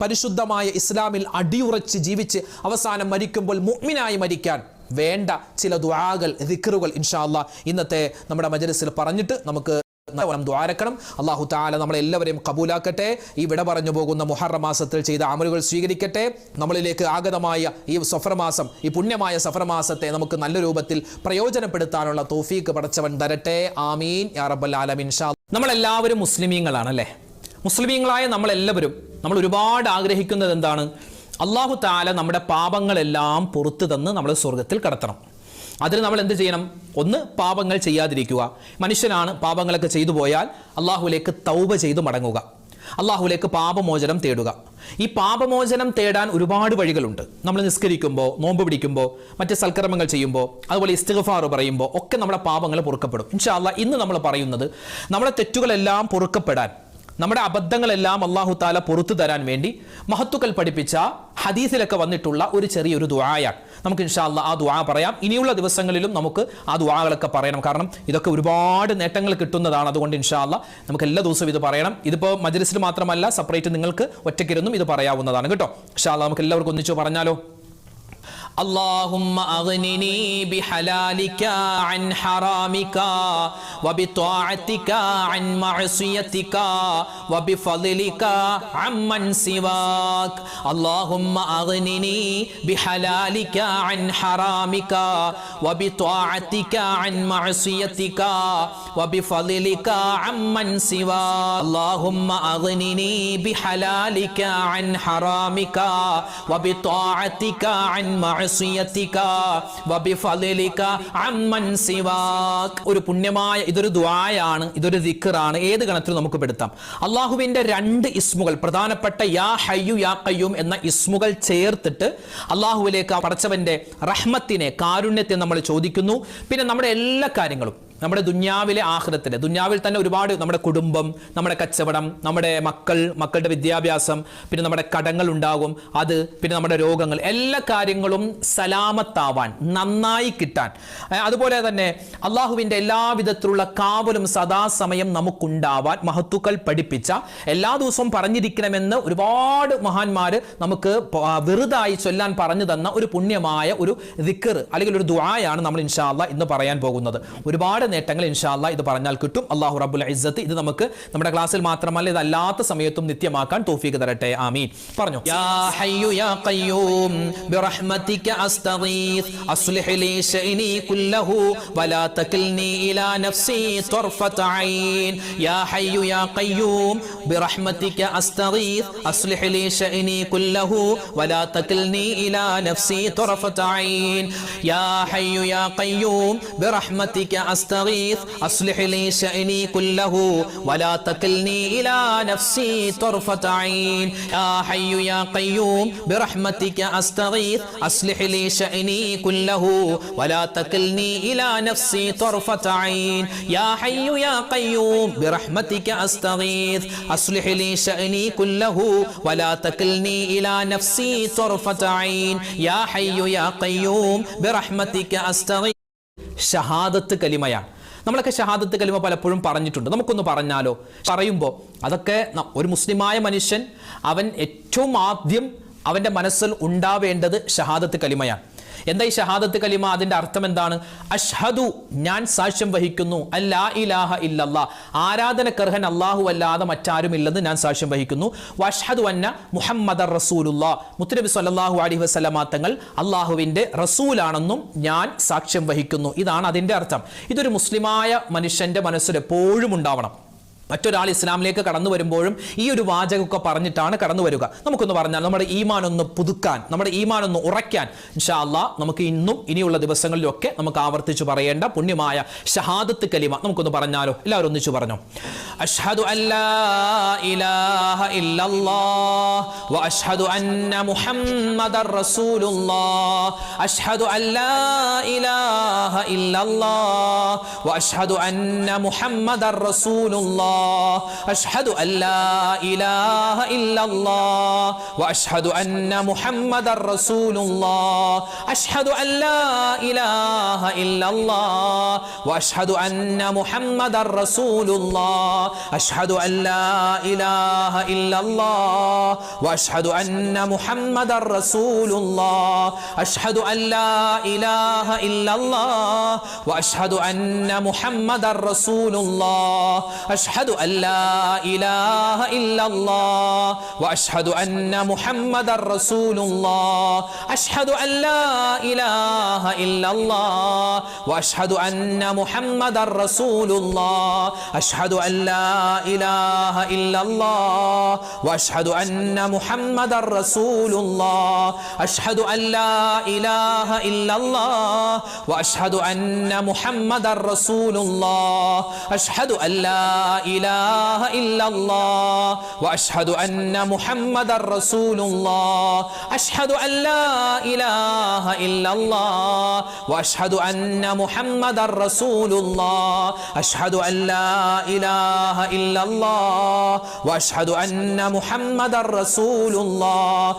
പരിശുദ്ധമായ ഇസ്ലാമിൽ അടിയുറച്ച് ജീവിച്ച് അവസാനം മരിക്കുമ്പോൾ മുഗ്മിനായി മരിക്കാൻ വേണ്ട ചില ദ്വാകൾ ദിക്റുകൾ ഇൻഷാല്ല ഇന്നത്തെ നമ്മുടെ മജലിസിൽ പറഞ്ഞിട്ട് നമുക്ക് ദ്വാരക്കണം. അള്ളാഹു താല നമ്മളെല്ലാവരെയും കബൂലാക്കട്ടെ. ഈ വിട പറഞ്ഞു പോകുന്ന മുഹറ മാസത്തിൽ ചെയ്ത അമലുകൾ സ്വീകരിക്കട്ടെ. നമ്മളിലേക്ക് ആഗതമായ ഈ സഫറമാസം ഈ പുണ്യമായ സഫറമാസത്തെ നമുക്ക് നല്ല രൂപത്തിൽ പ്രയോജനപ്പെടുത്താനുള്ള തോഫീക്ക് പടച്ചവൻ തരട്ടെ. ആമീൻ. യാ റബ്ബൽ ആലമീൻ. നമ്മളെല്ലാവരും മുസ്ലിമീങ്ങളാണ് അല്ലേ മുസ്ലിമീങ്ങളായ നമ്മളെല്ലാവരും നമ്മൾ ഒരുപാട് ആഗ്രഹിക്കുന്നത് എന്താണ്? അള്ളാഹു താല നമ്മുടെ പാപങ്ങളെല്ലാം പുറത്തു തന്ന് നമ്മൾ സ്വർഗത്തിൽ കടത്തണം. അതിന് നമ്മൾ എന്ത് ചെയ്യണം? ഒന്ന് പാപങ്ങൾ ചെയ്യാതിരിക്കുക. മനുഷ്യനാണ് പാപങ്ങളൊക്കെ ചെയ്തു പോയാൽ അള്ളാഹുലേക്ക് തൗബ ചെയ്ത് മടങ്ങുക. അള്ളാഹുലേക്ക് പാപമോചനം തേടുക. ഈ പാപമോചനം തേടാൻ ഒരുപാട് വഴികളുണ്ട്. നമ്മൾ നിസ്കരിക്കുമ്പോൾ നോമ്പ് പിടിക്കുമ്പോൾ മറ്റ് സൽക്കർമ്മങ്ങൾ ചെയ്യുമ്പോൾ അതുപോലെ ഇസ്തിഗഫാർ പറയുമ്പോൾ ഒക്കെ നമ്മുടെ പാപങ്ങൾ പൊറുക്കപ്പെടും. ഇൻഷാ അല്ലാ ഇന്ന് നമ്മൾ പറയുന്നത് നമ്മുടെ തെറ്റുകളെല്ലാം പൊറുക്കപ്പെടാൻ നമ്മുടെ അബദ്ധങ്ങളെല്ലാം അള്ളാഹു താല പുറത്തു തരാൻ വേണ്ടി മഹത്തുക്കൾ പഠിപ്പിച്ച ഹദീസിലൊക്കെ വന്നിട്ടുള്ള ഒരു ചെറിയൊരു ദുആയാണ്. നമുക്ക് ഇൻഷാ അല്ലാ ആ ദുആ പറയാം. ഇനിയുള്ള ദിവസങ്ങളിലും നമുക്ക് ആ ദുആകളൊക്കെ പറയണം. കാരണം ഇതൊക്കെ ഒരുപാട് നേട്ടങ്ങൾ കിട്ടുന്നതാണ്. അതുകൊണ്ട് ഇൻഷാ അല്ലാ നമുക്ക് എല്ലാ ദിവസവും ഇത് പറയണം. ഇതിപ്പോൾ മജ്ലിസിൽ മാത്രമല്ല സെപ്പറേറ്റ് നിങ്ങൾക്ക് ഒറ്റയ്ക്കിരുന്നും ഇത് പറയാവുന്നതാണ്. കേട്ടോ? ഇൻഷാ അല്ലാ നമുക്ക് എല്ലാവർക്കും ഒന്നിച്ചു പറഞ്ഞാലോ? اللهم أغنني بحلالك عن حرامك وبطاعتك عن معصيتك وبفضلك عمن سواك. اللهم أغنني بحلالك عن حرامك وبطاعتك عن معصيتك وبفضلك عمن سواك. اللهم أغنني بحلالك عن حرامك وبطاعتك عن معصيتك ഒരു പുണ്യമായ ഇതൊരു ദ്വായാണ് ഇതൊരു ദിക്കറാണ് ഏത് ഗണത്തിൽ നമുക്ക് പെടുത്താം. അള്ളാഹുവിന്റെ രണ്ട് ഇസ്മുകൾ പ്രധാനപ്പെട്ട യാ ഹയ്യു യാ കയ്യൂം എന്ന ഇസ്മുകൾ ചേർത്തിട്ട് അള്ളാഹുവിലേക്ക് പടച്ചവന്റെ റഹ്മത്തിനെ കാരുണ്യത്തെ നമ്മൾ ചോദിക്കുന്നു. പിന്നെ നമ്മുടെ എല്ലാ കാര്യങ്ങളും നമ്മുടെ ദുന്യാവിലെ ആഹ്ലത്തിൽ ദുന്യാവിൽ തന്നെ ഒരുപാട് നമ്മുടെ കുടുംബം നമ്മുടെ കച്ചവടം നമ്മുടെ മക്കൾ മക്കളുടെ വിദ്യാഭ്യാസം പിന്നെ നമ്മുടെ കടങ്ങൾ ഉണ്ടാകും അത് പിന്നെ നമ്മുടെ രോഗങ്ങൾ എല്ലാ കാര്യങ്ങളും സലാമത്താവാൻ നന്നായി കിട്ടാൻ. അതുപോലെ തന്നെ അള്ളാഹുവിന്റെ എല്ലാവിധത്തിലുള്ള കാവലും സദാസമയം നമുക്കുണ്ടാവാൻ മഹത്തുക്കൾ പഠിപ്പിച്ച എല്ലാ ദിവസവും പറഞ്ഞിരിക്കണമെന്ന് ഒരുപാട് മഹാന്മാർ നമുക്ക് വെറുതായി ചൊല്ലാൻ പറഞ്ഞു തന്ന ഒരു പുണ്യമായ ഒരു ദിക്കർ അല്ലെങ്കിൽ ഒരു ദുആയാണ് നമ്മൾ ഇൻഷാല്ല ഇന്ന് പറയാൻ പോകുന്നത്. ഒരുപാട് നേട്ടങ്ങൾ ഇൻഷാല്ല ഇത് പറഞ്ഞാൽ കിട്ടും. അള്ളാഹു റബുൽ ഇസ്സത്ത് ഇത് നമുക്ക് നമ്മുടെ ക്ലാസ്സിൽ മാത്രമല്ല ഇതല്ലാത്ത സമയത്തും നിത്യമാക്കാൻ തോഫീക്ക് തരട്ടെ. ആമീൻ. പറഞ്ഞു. യാ ഹയ്യു യാ ഖയ്യൂം ബിറഹ്മതിക അസ്തഗീസ് അസ്ലിഹ് ലീ ശൈനി കുല്ലഹു വലാ തകിൽനി ഇലാ നഫ്സി തർഫത ഐൻ. യാ ഹയ്യു യാ ഖയ്യൂം ബിറഹ്മതിക അസ്തഗീസ് അസ്ലിഹ് ലീ ശൈനി കുല്ലഹു വലാ തകിൽനി ഇലാ നഫ്സി തർഫത ഐൻ. യാ ഹയ്യു യാ ഖയ്യൂം ബിറഹ്മതിക അസ്ത أستغيث أصلح لي شأني كله ولا تكلني إلى نفسي طرفة عين. يا حي يا قيوم برحمتك أستغيث أصلح لي شأني كله ولا تكلني إلى نفسي طرفة عين. يا حي يا قيوم برحمتك أستغيث أصلح لي شأني كله ولا تكلني إلى نفسي طرفة عين. يا حي يا قيوم برحمتك أستغيث. ഷഹാദത്ത് കലിമയാണ്. നമ്മളൊക്കെ ഷഹാദത്ത് കലിമ പലപ്പോഴും പറഞ്ഞിട്ടുണ്ട്. നമുക്കൊന്ന് പറഞ്ഞാലോ? പറയുമ്പോൾ അതൊക്കെ ഒരു മുസ്ലിമായ മനുഷ്യൻ അവൻ ഏറ്റവും ആദ്യം അവന്റെ മനസ്സിൽ ഉണ്ടാവേണ്ടത് ഷഹാദത്ത് കലിമയാണ്. എന്താ ഈ ഷഹാദത്ത് കലിമ? അതിന്റെ അർത്ഥം എന്താണ്? അഷ്ഹദു ഞാൻ സാക്ഷ്യം വഹിക്കുന്നു. അല്ലാ ഇലാഹ ആരാധന ആരാധനക്കർഹൻ അള്ളാഹു അല്ലാതെ മറ്റാരുമില്ലെന്ന് ഞാൻ സാക്ഷ്യം വഹിക്കുന്നു. വഷ്ഹദു അന്ന മുഹമ്മദ് റസൂലുള്ള. മുത്തനബി സല്ലാഹു അലി വസല്ലമ തങ്ങൾ അള്ളാഹുവിന്റെ റസൂലാണെന്നും ഞാൻ സാക്ഷ്യം വഹിക്കുന്നു. ഇതാണ് അതിന്റെ അർത്ഥം. ഇതൊരു മുസ്ലിമായ മനുഷ്യന്റെ മനസ്സിൽ എപ്പോഴും ഉണ്ടാവണം. മറ്റൊരാൾ ഇസ്ലാമിലേക്ക് കടന്നു വരുമ്പോഴും ഈ ഒരു വാചകമൊക്കെ പറഞ്ഞിട്ടാണ് കടന്നു വരിക. നമുക്കൊന്ന് പറഞ്ഞാൽ നമ്മുടെ ഈമാൻ ഒന്ന് പുതുക്കാൻ നമ്മുടെ ഈമാൻ ഒന്ന് ഉറയ്ക്കാൻ ഇൻഷാ അല്ലാ നമുക്ക് ഇന്നും ഇനിയുള്ള ദിവസങ്ങളിലൊക്കെ നമുക്ക് ആവർത്തിച്ച് പറയേണ്ട പുണ്യമായ ഷഹാദത്ത് കലിമ നമുക്കൊന്ന് പറഞ്ഞാലോ? എല്ലാവരും ഒന്നിച്ചു പറഞ്ഞു? അഷ്ഹദു ഇലാഹ വ അഷ്ഹദു അന്ന മുഹമ്മദർ റസൂലുള്ളാഹ് അഷ്ഹദു ഇലാഹ വ അഷ്ഹദു അന്ന മുഹമ്മദർ റസൂലുള്ളാഹ് الله. أشهد أن لا إله إلا الله. وأشهد أن محمد رسول الله. أشهد أن لا إله إلا الله. وأشهد أن محمد رسول الله. أشهد أن لا إله إلا الله. وأشهد أن محمد رسول الله. أشهد أن لا إله إلا الله. وأشهد أن محمد رسول الله. أشهد أن لا إله إلا الله وأشهد أن محمد رسول الله أشهد أن لا إله إلا الله وأشهد أن محمد رسول الله أشهد أن لا إله إلا الله وأشهد أن محمد رسول الله أشهد أن لا إله إلا الله وأشهد أن محمد رسول الله أشهد أن لا إله إلا الله وأشهد أن محمد رسول الله أشهد أن لا إله إلا الله وأشهد أن محمد رسول الله أشهد أن لا إله إلا الله وأشهد أن محمد رسول الله